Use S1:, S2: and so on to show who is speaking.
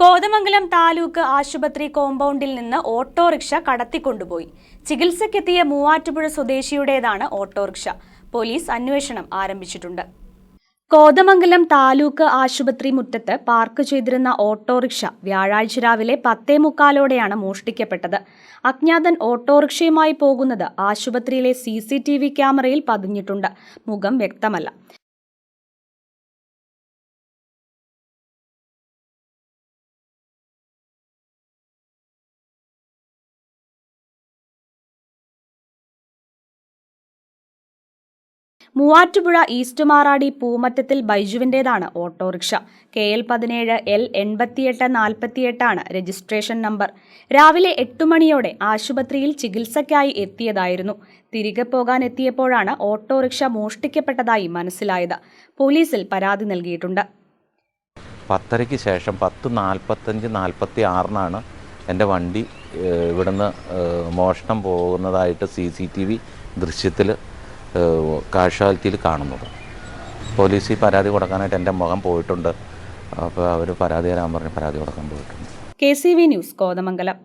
S1: കോതമംഗലം താലൂക്ക് ആശുപത്രി കോമ്പൗണ്ടിൽ നിന്ന് ഓട്ടോറിക്ഷ കടത്തിക്കൊണ്ടുപോയി. ചികിത്സയ്ക്കെത്തിയ മൂവാറ്റുപുഴ സ്വദേശിയുടേതാണ് ഓട്ടോറിക്ഷ. പോലീസ് അന്വേഷണം ആരംഭിച്ചിട്ടുണ്ട്. കോതമംഗലം താലൂക്ക് ആശുപത്രി മുറ്റത്ത് പാർക്ക് ചെയ്തിരുന്ന ഓട്ടോറിക്ഷ വ്യാഴാഴ്ച രാവിലെ പത്തേ മുക്കാലോടെയാണ് മോഷ്ടിക്കപ്പെട്ടത്. അജ്ഞാതൻ ഓട്ടോറിക്ഷയുമായി പോകുന്നത് ആശുപത്രിയിലെ സി സി ടി വി ക്യാമറയിൽ പതിഞ്ഞിട്ടുണ്ട്. മുഖം വ്യക്തമല്ല. മൂവാറ്റുപുഴ ഈസ്റ്റ് മാറാടി പൂമറ്റത്തിൽ ബൈജുവിന്റേതാണ് ഓട്ടോറിക്ഷ. കെ എൽ പതിനേഴ് എൽ എൺപത്തിയെട്ട് നാൽപ്പത്തിയെട്ടാണ് രജിസ്ട്രേഷൻ നമ്പർ. രാവിലെ എട്ടു മണിയോടെ ആശുപത്രിയിൽ ചികിത്സയ്ക്കായി എത്തിയതായിരുന്നു. തിരികെ പോകാൻ എത്തിയപ്പോഴാണ് ഓട്ടോറിക്ഷ മോഷ്ടിക്കപ്പെട്ടതായി മനസ്സിലായത്. പോലീസിൽ പരാതി നൽകിയിട്ടുണ്ട്.
S2: പത്തരയ്ക്ക് ശേഷം പത്ത് നാൽപ്പത്തഞ്ച് നാൽപ്പത്തി ആറിനാണ് എന്റെ വണ്ടി ഇവിടുന്ന് മോഷണം പോകുന്നതായിട്ട് സി സി ടി വി ദൃശ്യത്തിൽ കാഷ്വാലിറ്റിയിൽ കാണുന്നത്. പോലീസിൽ പരാതി കൊടുക്കാനായിട്ട് എന്റെ മുഖം പോയിട്ടുണ്ട്. അപ്പോൾ അവർ പരാതി തരാൻ പറഞ്ഞ് പരാതി കൊടുക്കാൻ പോയിട്ടുണ്ട്.
S1: K C V news Kothamangalam.